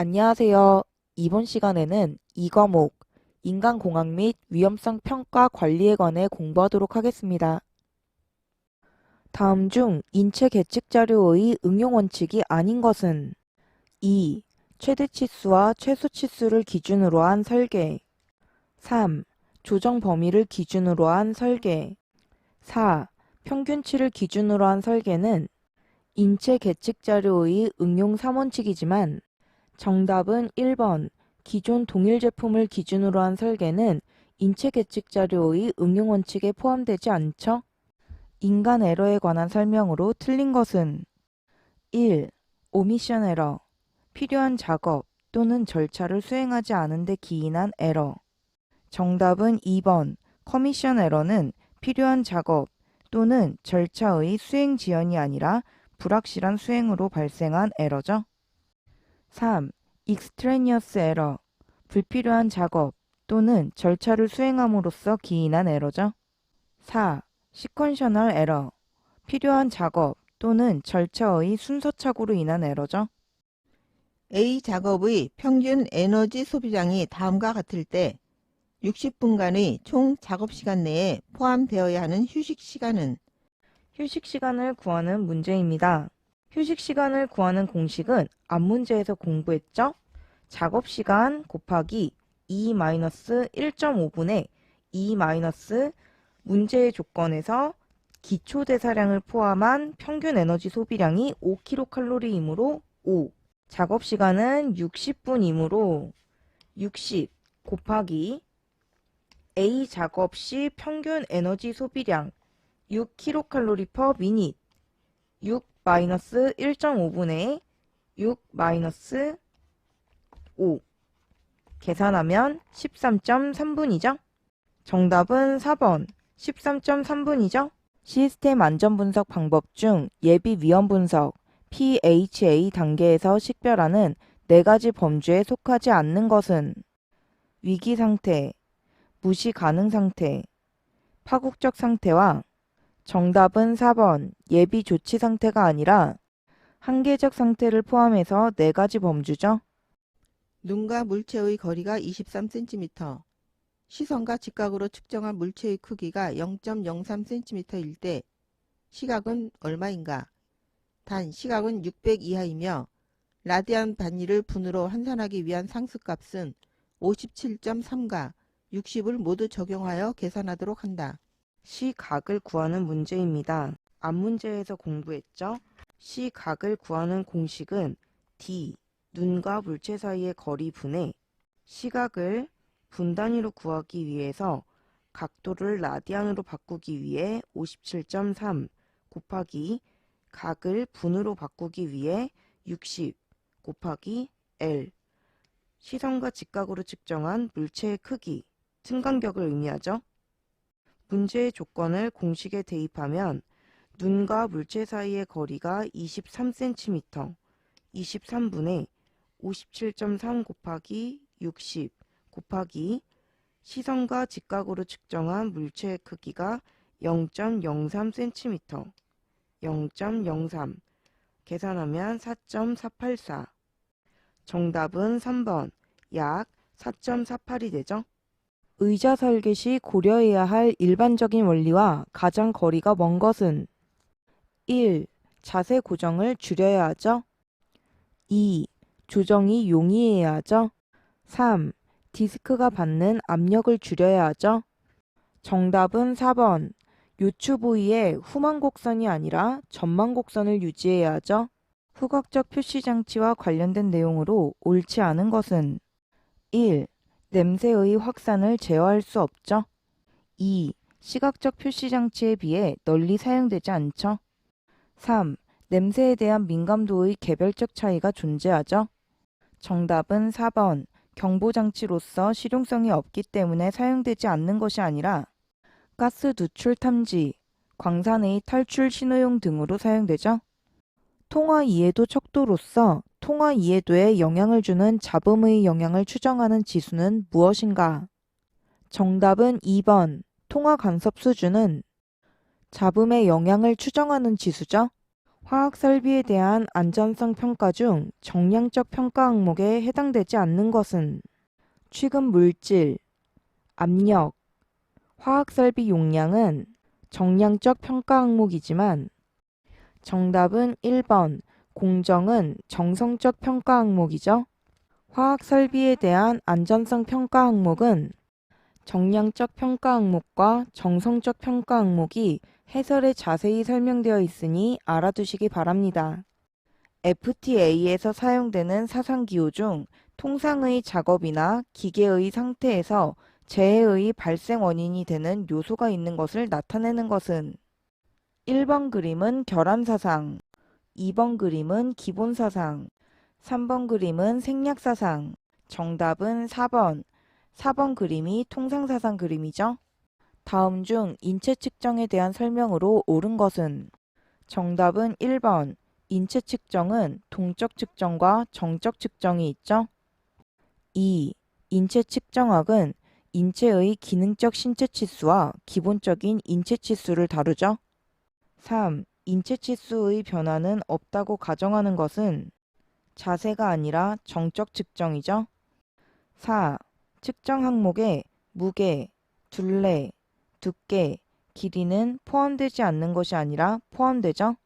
안녕하세요. 이번 시간에는 이 과목 인간공학 및 위험성 평가 관리에 관해 공부하도록 하겠습니다. 다음 중 인체 계측 자료의 응용 원칙이 아닌 것은 2. 최대 치수와 최소 치수를 기준으로 한 설계 3. 조정 범위를 기준으로 한 설계 4. 평균치를 기준으로 한 설계는 인체 계측 자료의 응용 3원칙이지만 정답은 1번. 기존 동일 제품을 기준으로 한 설계는 인체 계측 자료의 응용 원칙에 포함되지 않죠? 인간 에러에 관한 설명으로 틀린 것은 1. 오미션 에러. 필요한 작업 또는 절차를 수행하지 않은 데 기인한 에러. 정답은 2번. 커미션 에러는 필요한 작업 또는 절차의 수행 지연이 아니라 불확실한 수행으로 발생한 에러죠. 3. extraneous error. 불필요한 작업 또는 절차를 수행함으로써 기인한 에러죠. 4. sequential error. 필요한 작업 또는 절차의 순서착오로 인한 에러죠. A 작업의 평균 에너지 소비량이 다음과 같을 때 60분간의 총 작업 시간 내에 포함되어야 하는 휴식 시간은 휴식 시간을 구하는 문제입니다. 휴식 시간을 구하는 공식은 앞 문제에서 공부했죠? 작업 시간 곱하기 2-1.5분의 2- 문제의 조건에서 기초 대사량을 포함한 평균 에너지 소비량이 5kcal이므로 5. 작업 시간은 60분이므로 60 곱하기 A 작업 시 평균 에너지 소비량 6kcal per minute 6 마이너스 1.5분의 6 마이너스 5 계산하면 13.3분이죠? 정답은 4번 13.3분이죠? 시스템 안전 분석 방법 중 예비 위험 분석 PHA 단계에서 식별하는 네 가지 범주에 속하지 않는 것은 위기 상태, 무시 가능 상태, 파국적 상태와 정답은 4번 예비 조치 상태가 아니라 한계적 상태를 포함해서 네 가지 범주죠. 눈과 물체의 거리가 23cm, 시선과 직각으로 측정한 물체의 크기가 0.03cm일 때 시각은 얼마인가? 단 시각은 600 이하이며 라디안 반위를 분으로 환산하기 위한 상수값은 57.3과 60을 모두 적용하여 계산하도록 한다. 시각을 구하는 문제입니다. 앞 문제에서 공부했죠? 시각을 구하는 공식은 D, 눈과 물체 사이의 거리 분의 시각을 분 단위로 구하기 위해서 각도를 라디안으로 바꾸기 위해 57.3 곱하기 각을 분으로 바꾸기 위해 60 곱하기 L 시선과 직각으로 측정한 물체의 크기, 승간격을 의미하죠. 문제의 조건을 공식에 대입하면 눈과 물체 사이의 거리가 23cm, 23분의 57.3 곱하기 60 곱하기 시선과 직각으로 측정한 물체의 크기가 0.03cm, 0.03 계산하면 4.484 정답은 3번 약 4.48이 되죠. 의자 설계 시 고려해야 할 일반적인 원리와 가장 거리가 먼 것은 1. 자세 고정을 줄여야 하죠. 2. 조정이 용이해야 하죠. 3. 디스크가 받는 압력을 줄여야 하죠. 정답은 4번. 요추 부위에 후만 곡선이 아니라 전만 곡선을 유지해야 하죠. 후각적 표시 장치와 관련된 내용으로 옳지 않은 것은 1. 냄새의 확산을 제어할 수 없죠. 2. 시각적 표시 장치에 비해 널리 사용되지 않죠. 3. 냄새에 대한 민감도의 개별적 차이가 존재하죠. 정답은 4번. 경보장치로서 실용성이 없기 때문에 사용되지 않는 것이 아니라 가스 누출 탐지, 광산의 탈출 신호용 등으로 사용되죠. 통화 이해도 척도로서 통화 이해도에 영향을 주는 잡음의 영향을 추정하는 지수는 무엇인가? 정답은 2번. 통화 간섭 수준은 잡음의 영향을 추정하는 지수죠. 화학 설비에 대한 안전성 평가 중 정량적 평가 항목에 해당되지 않는 것은 취급 물질, 압력, 화학 설비 용량은 정량적 평가 항목이지만 정답은 1번 공정은 정성적 평가 항목이죠. 화학 설비에 대한 안전성 평가 항목은 정량적 평가 항목과 정성적 평가 항목이 해설에 자세히 설명되어 있으니 알아두시기 바랍니다. FTA에서 사용되는 사상기호 중 통상의 작업이나 기계의 상태에서 재해의 발생 원인이 되는 요소가 있는 것을 나타내는 것은 1번 그림은 결함 사상, 2번 그림은 기본 사상, 3번 그림은 생략 사상, 정답은 4번, 4번 그림이 통상 사상 그림이죠. 다음 중 인체 측정에 대한 설명으로 옳은 것은 정답은 1번. 인체 측정은 동적 측정과 정적 측정이 있죠. 2. 인체 측정학은 인체의 기능적 신체 치수와 기본적인 인체 치수를 다루죠. 3. 인체 치수의 변화는 없다고 가정하는 것은 자세가 아니라 정적 측정이죠. 4. 측정 항목에 무게, 둘레, 두께, 길이는 포함되지 않는 것이 아니라 포함되죠.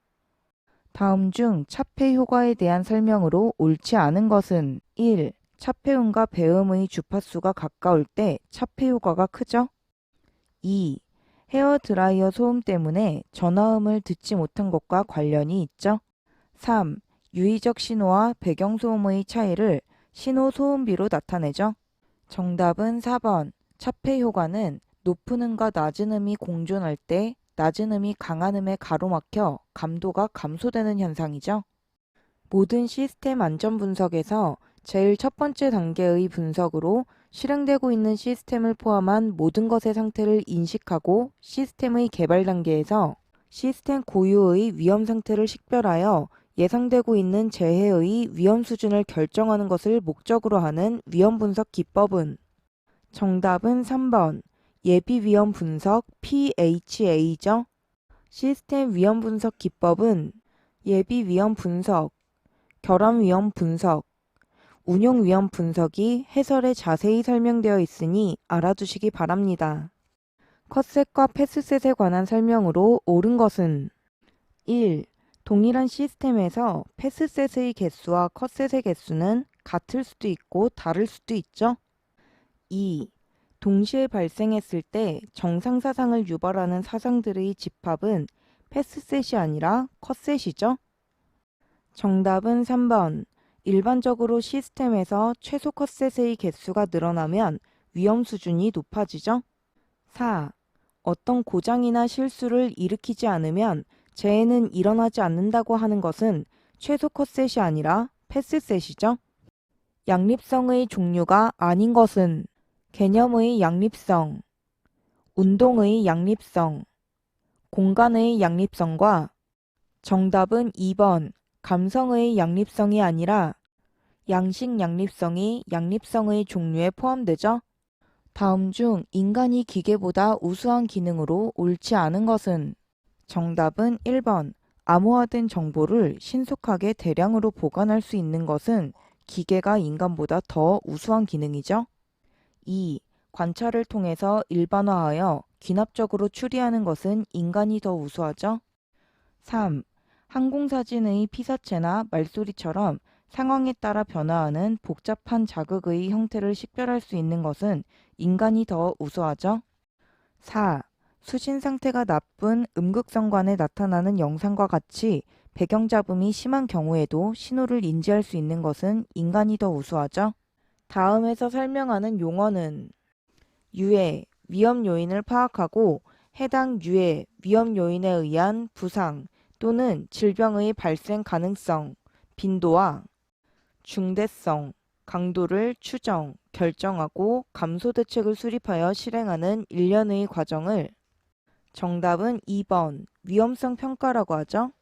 다음 중 차폐 효과에 대한 설명으로 옳지 않은 것은 1. 차폐음과 배음의 주파수가 가까울 때 차폐 효과가 크죠. 2. 헤어 드라이어 소음 때문에 전화음을 듣지 못한 것과 관련이 있죠. 3. 유의적 신호와 배경 소음의 차이를 신호 소음비로 나타내죠. 정답은 4번. 차폐 효과는 높은 음과 낮은 음이 공존할 때 낮은 음이 강한 음에 가로막혀 감도가 감소되는 현상이죠. 모든 시스템 안전 분석에서 제일 첫 번째 단계의 분석으로 실행되고 있는 시스템을 포함한 모든 것의 상태를 인식하고 시스템의 개발 단계에서 시스템 고유의 위험 상태를 식별하여 예상되고 있는 재해의 위험 수준을 결정하는 것을 목적으로 하는 위험 분석 기법은 정답은 3번 예비 위험 분석 PHA죠. 시스템 위험 분석 기법은 예비 위험 분석, 결함 위험 분석, 운용 위험 분석이 해설에 자세히 설명되어 있으니 알아두시기 바랍니다. 컷셋과 패스셋에 관한 설명으로 옳은 것은 1. 동일한 시스템에서 패스셋의 개수와 컷셋의 개수는 같을 수도 있고 다를 수도 있죠. 2. 동시에 발생했을 때 정상 사상을 유발하는 사상들의 집합은 패스셋이 아니라 컷셋이죠. 정답은 3번. 일반적으로 시스템에서 최소 컷셋의 개수가 늘어나면 위험 수준이 높아지죠. 4. 어떤 고장이나 실수를 일으키지 않으면 재해는 일어나지 않는다고 하는 것은 최소 컷셋이 아니라 패스셋이죠. 양립성의 종류가 아닌 것은 개념의 양립성, 운동의 양립성, 공간의 양립성과 정답은 2번 감성의 양립성이 아니라 양식 양립성이 양립성의 종류에 포함되죠. 다음 중 인간이 기계보다 우수한 기능으로 옳지 않은 것은 정답은 1번 암호화된 정보를 신속하게 대량으로 보관할 수 있는 것은 기계가 인간보다 더 우수한 기능이죠. 2. 관찰을 통해서 일반화하여 귀납적으로 추리하는 것은 인간이 더 우수하죠. 3. 항공사진의 피사체나 말소리처럼 상황에 따라 변화하는 복잡한 자극의 형태를 식별할 수 있는 것은 인간이 더 우수하죠. 4. 수신 상태가 나쁜 음극성관에 나타나는 영상과 같이 배경 잡음이 심한 경우에도 신호를 인지할 수 있는 것은 인간이 더 우수하죠. 다음에서 설명하는 용어는 유해, 위험 요인을 파악하고 해당 유해, 위험 요인에 의한 부상 또는 질병의 발생 가능성, 빈도와 중대성, 강도를 추정, 결정하고 감소 대책을 수립하여 실행하는 일련의 과정을 정답은 2번 위험성 평가라고 하죠.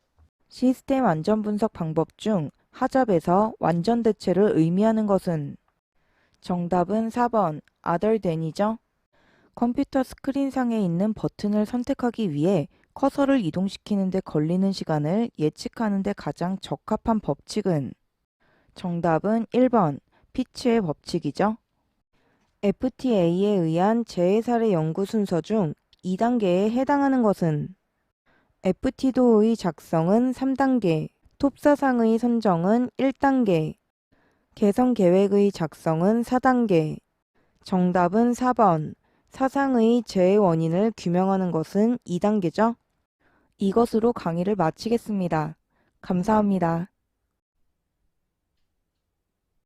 시스템 안전 분석 방법 중 하잡에서 완전 대체를 의미하는 것은 정답은 4번 other than이죠. 컴퓨터 스크린상에 있는 버튼을 선택하기 위해 커서를 이동시키는 데 걸리는 시간을 예측하는 데 가장 적합한 법칙은 정답은 1번 피츠의 법칙이죠. FTA에 의한 재해살해 연구 순서 중 2단계에 해당하는 것은 FT도의 작성은 3단계, 톱사상의 선정은 1단계, 개선 계획의 작성은 4단계. 정답은 4번. 사상의 재해 원인을 규명하는 것은 2단계죠? 이것으로 강의를 마치겠습니다. 감사합니다.